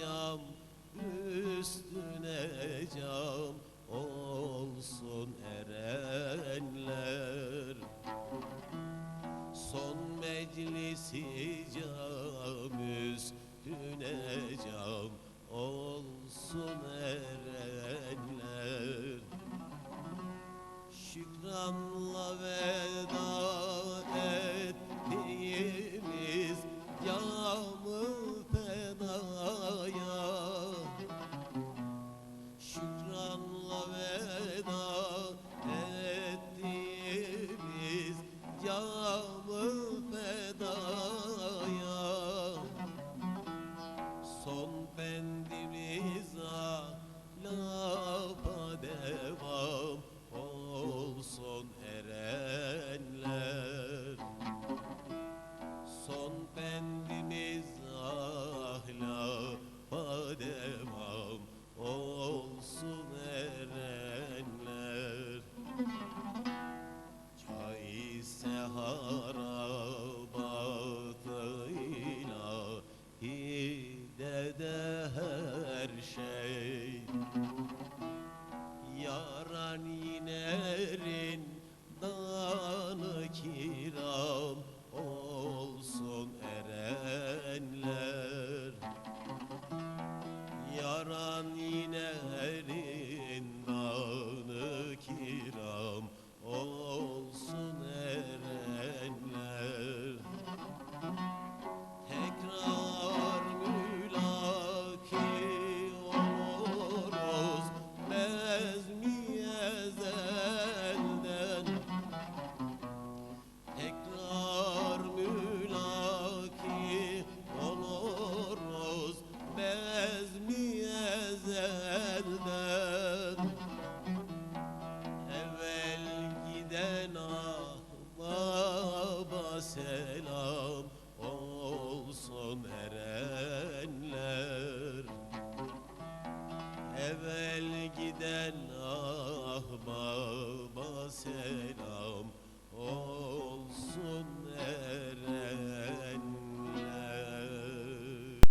cam üstüne cam olsun erenler. Son meclisi cam üstüne cam olsun erenler. Şükranla veda Şükranla veda ettiğimiz camı benden Evvel giden ah baba selam olsun erenler. Evvel giden ah baba selam olsun